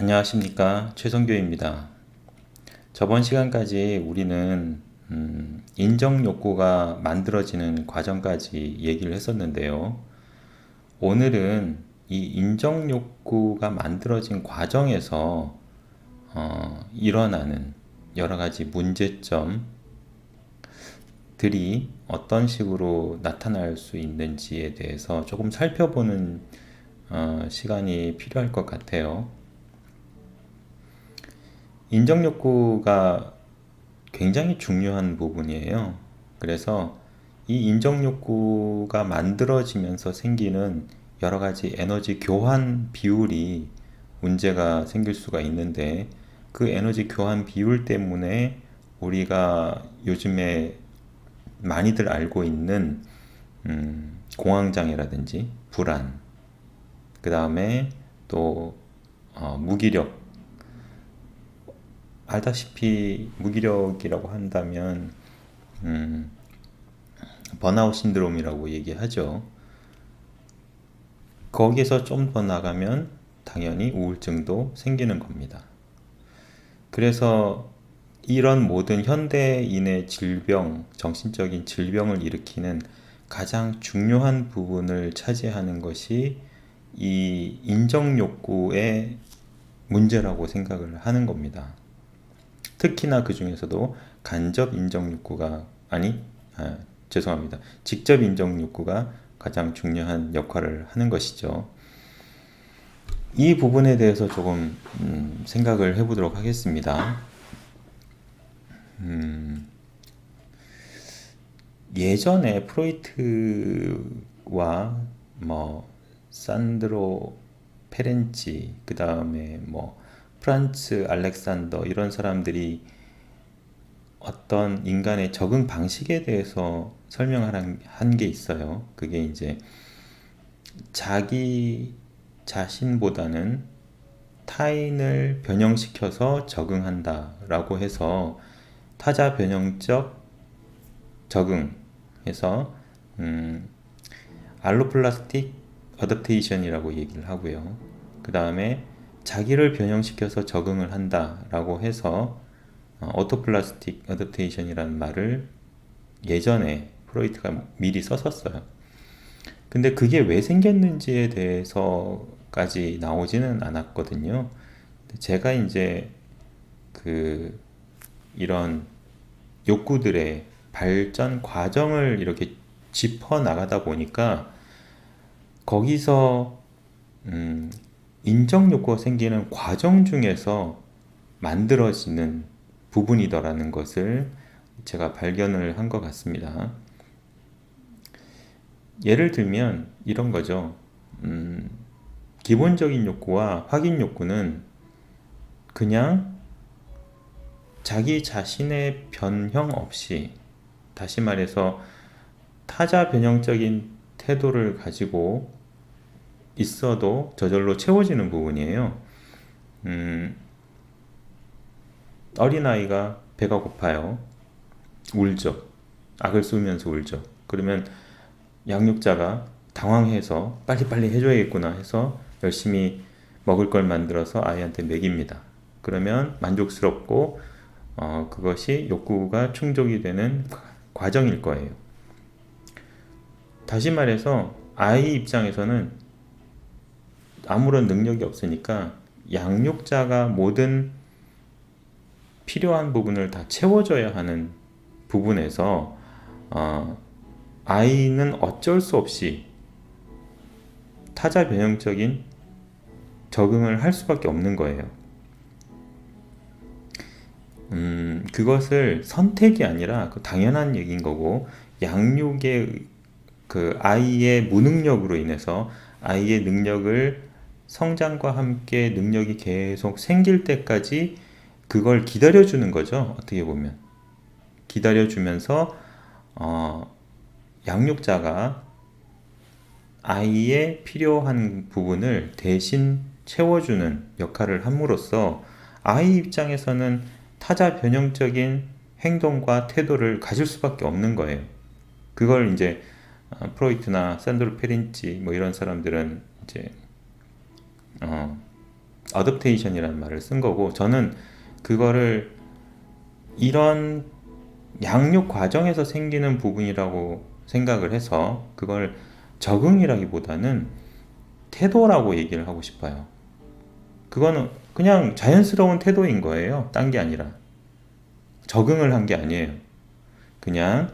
안녕하십니까 최성교입니다. 저번 시간까지 우리는 음, 인정 욕구가 만들어지는 과정까지 얘기를 했었는데요. 오늘은 이 인정 욕구가 만들어진 과정에서 어, 일어나는 여러 가지 문제점들이 어떤 식으로 나타날 수 있는지에 대해서 조금 살펴보는 어, 시간이 필요할 것 같아요. 인정 욕구가 굉장히 중요한 부분이에요. 그래서 이 인정 욕구가 만들어지면서 생기는 여러 가지 에너지 교환 비율이 문제가 생길 수가 있는데 그 에너지 교환 비율 때문에 우리가 요즘에 많이들 알고 있는 음, 공황장애라든지 불안, 그 다음에 또 어, 무기력 알다시피 무기력이라고 한다면 음, 번아웃 신드롬이라고 얘기하죠. 거기에서 좀 더 나가면 당연히 우울증도 생기는 겁니다. 그래서 이런 모든 현대인의 질병, 정신적인 질병을 일으키는 가장 중요한 부분을 차지하는 것이 이 인정 욕구의 문제라고 생각을 하는 겁니다. 특히나 그 중에서도 간접 인정 욕구가 아니 아, 죄송합니다. 직접 인정 욕구가 가장 중요한 역할을 하는 것이죠. 이 부분에 대해서 조금 음, 생각을 해보도록 하겠습니다. 음, 예전에 프로이트와 뭐 산드로 페렌치 그 다음에 뭐 프란츠 알렉산더 이런 사람들이 어떤 인간의 적응 방식에 대해서 설명을 한게 있어요. 그게 이제 자기 자신보다는 타인을 변형시켜서 적응한다라고 해서 타자 변형적 적응해서 음, 알로플라스틱 어댑테이션이라고 얘기를 하고요. 그 다음에 자기를 변형시켜서 적응을 한다라고 해서 오토플라스틱 어댑테이션이라는 말을 예전에 프로이트가 미리 썼었어요. 근데 그게 왜 생겼는지에 대해서까지 나오지는 않았거든요. 제가 이제 그 이런 욕구들의 발전 과정을 이렇게 짚어 나가다 보니까 거기서 음, 인정 욕구가 생기는 과정 중에서 만들어지는 부분이더라는 것을 제가 발견을 한 것 같습니다. 예를 들면 이런 거죠. 음, 기본적인 욕구와 확인 욕구는 그냥 자기 자신의 변형 없이 다시 말해서 타자 변형적인 태도를 가지고 있어도 저절로 채워지는 부분이에요. 음, 어린아이가 배가 고파요. 울죠. 악을 쏘면서 울죠. 그러면 양육자가 당황해서 빨리빨리 해줘야겠구나 해서 열심히 먹을 걸 만들어서 아이한테 먹입니다. 그러면 만족스럽고 어, 그것이 욕구가 충족이 되는 과정일 거예요. 다시 말해서 아이 입장에서는 아무런 능력이 없으니까 양육자가 모든 필요한 부분을 다 채워줘야 하는 부분에서 어, 아이는 어쩔 수 없이 타자 변형적인 적응을 할 수밖에 없는 거예요. 음, 그것을 선택이 아니라 그 당연한 얘기인 거고 양육의 그 아이의 무능력으로 인해서 아이의 능력을 성장과 함께 능력이 계속 생길 때까지 그걸 기다려주는 거죠. 어떻게 보면. 기다려주면서, 어, 양육자가 아이의 필요한 부분을 대신 채워주는 역할을 함으로써 아이 입장에서는 타자 변형적인 행동과 태도를 가질 수밖에 없는 거예요. 그걸 이제 어, 프로이트나 산드로 페린치 뭐 이런 사람들은 이제 어, 어댑테이션이라는 말을 쓴 거고 저는 그거를 이런 양육 과정에서 생기는 부분이라고 생각을 해서 그걸 적응이라기보다는 태도라고 얘기를 하고 싶어요. 그거는 그냥 자연스러운 태도인 거예요. 딴 게 아니라. 적응을 한 게 아니에요. 그냥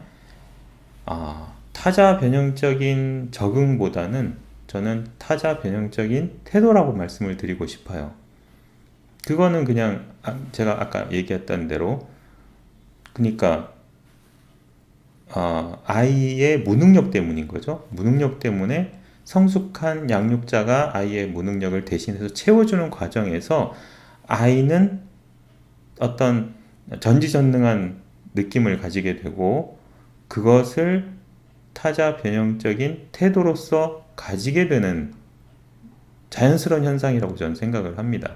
아, 타자 변형적인 적응보다는 저는 타자 변형적인 태도라고 말씀을 드리고 싶어요. 그거는 그냥 아- 제가 아까 얘기했던 대로 그러니까 어, 아이의 무능력 때문인 거죠. 무능력 때문에 성숙한 양육자가 아이의 무능력을 대신해서 채워주는 과정에서 아이는 어떤 전지전능한 느낌을 가지게 되고 그것을 타자 변형적인 태도로서 가지게 되는 자연스러운 현상이라고 저는 생각을 합니다.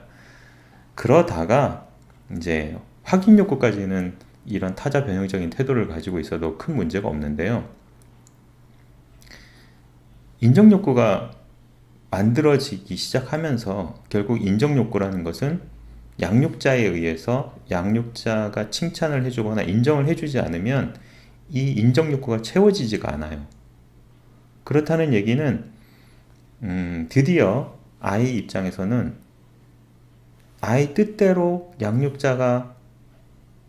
그러다가 이제 확인 욕구까지는 이런 타자 변형적인 태도를 가지고 있어도 큰 문제가 없는데요. 인정 욕구가 만들어지기 시작하면서 결국 인정 욕구라는 것은 양육자에 의해서 양육자가 칭찬을 해주거나 인정을 해주지 않으면 이 인정 욕구가 채워지지가 않아요. 그렇다는 얘기는 음, 드디어 아이 입장에서는 아이 뜻대로 양육자가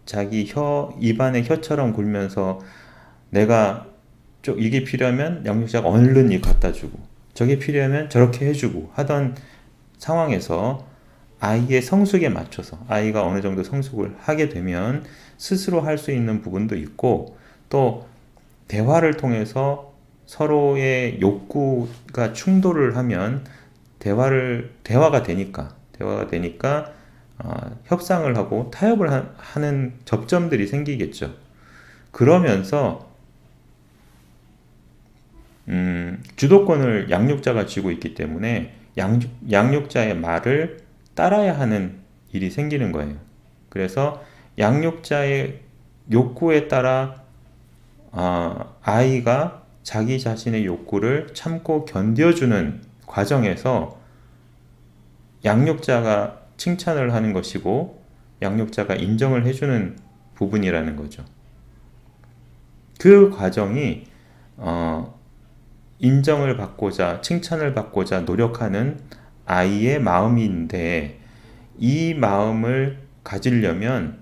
자기 혀 입안에 혀처럼 굴면서 내가 좀 이게 필요하면 양육자가 얼른 이 갖다 주고 저게 필요하면 저렇게 해주고 하던 상황에서 아이의 성숙에 맞춰서 아이가 어느 정도 성숙을 하게 되면 스스로 할 수 있는 부분도 있고 또 대화를 통해서 서로의 욕구가 충돌을 하면 대화를 대화가 되니까 대화가 되니까 어, 협상을 하고 타협을 하, 하는 접점들이 생기겠죠. 그러면서 음, 주도권을 양육자가 쥐고 있기 때문에 양육, 양육자의 말을 따라야 하는 일이 생기는 거예요. 그래서 양육자의 욕구에 따라 어, 아이가 자기 자신의 욕구를 참고 견뎌주는 과정에서 양육자가 칭찬을 하는 것이고 양육자가 인정을 해주는 부분이라는 거죠. 그 과정이 어, 인정을 받고자 칭찬을 받고자 노력하는 아이의 마음인데 이 마음을 가지려면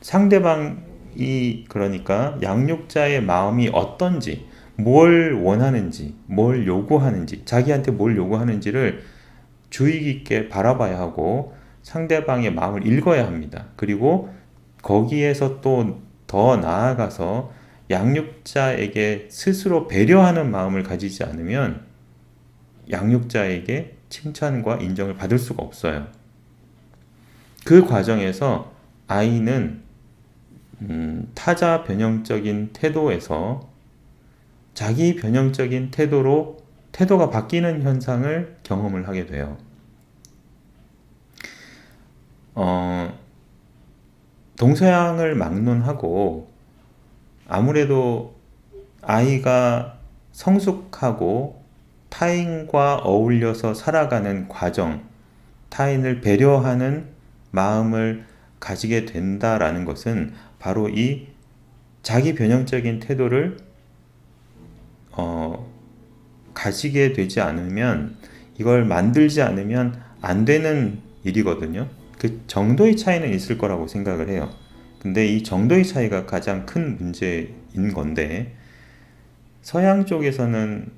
상대방이 그러니까 양육자의 마음이 어떤지 뭘 원하는지 뭘 요구하는지 자기한테 뭘 요구하는지를 주의 깊게 바라봐야 하고 상대방의 마음을 읽어야 합니다. 그리고 거기에서 또 더 나아가서 양육자에게 스스로 배려하는 마음을 가지지 않으면 양육자에게 칭찬과 인정을 받을 수가 없어요. 그 과정에서 아이는 음, 타자 변형적인 태도에서 자기 변형적인 태도로 태도가 바뀌는 현상을 경험을 하게 돼요. 어, 동서양을 막론하고 아무래도 아이가 성숙하고 타인과 어울려서 살아가는 과정, 타인을 배려하는 마음을 가지게 된다라는 것은 바로 이 자기 변형적인 태도를 어, 가지게 되지 않으면 이걸 만들지 않으면 안 되는 일이거든요. 그 정도의 차이는 있을 거라고 생각을 해요. 근데 이 정도의 차이가 가장 큰 문제인 건데 서양 쪽에서는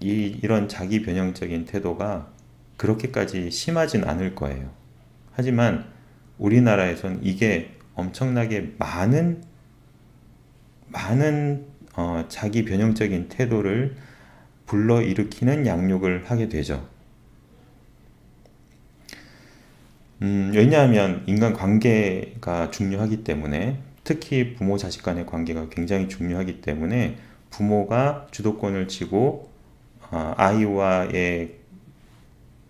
이 이런 자기 변형적인 태도가 그렇게까지 심하진 않을 거예요. 하지만 우리나라에선 이게 엄청나게 많은 많은 어, 자기 변형적인 태도를 불러일으키는 양육을 하게 되죠. 음, 왜냐하면 인간 관계가 중요하기 때문에 특히 부모 자식 간의 관계가 굉장히 중요하기 때문에 부모가 주도권을 쥐고 어, 아이와의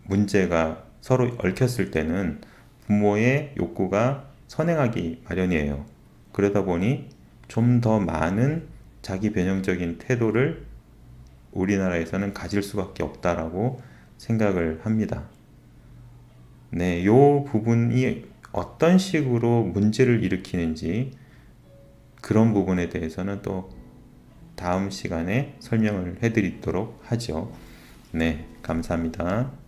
문제가 서로 얽혔을 때는 부모의 욕구가 선행하기 마련이에요. 그러다 보니 좀 더 많은 자기 변형적인 태도를 우리나라에서는 가질 수밖에 없다라고 생각을 합니다. 네, 요 부분이 어떤 식으로 문제를 일으키는지 그런 부분에 대해서는 또 다음 시간에 설명을 해드리도록 하죠. 네, 감사합니다.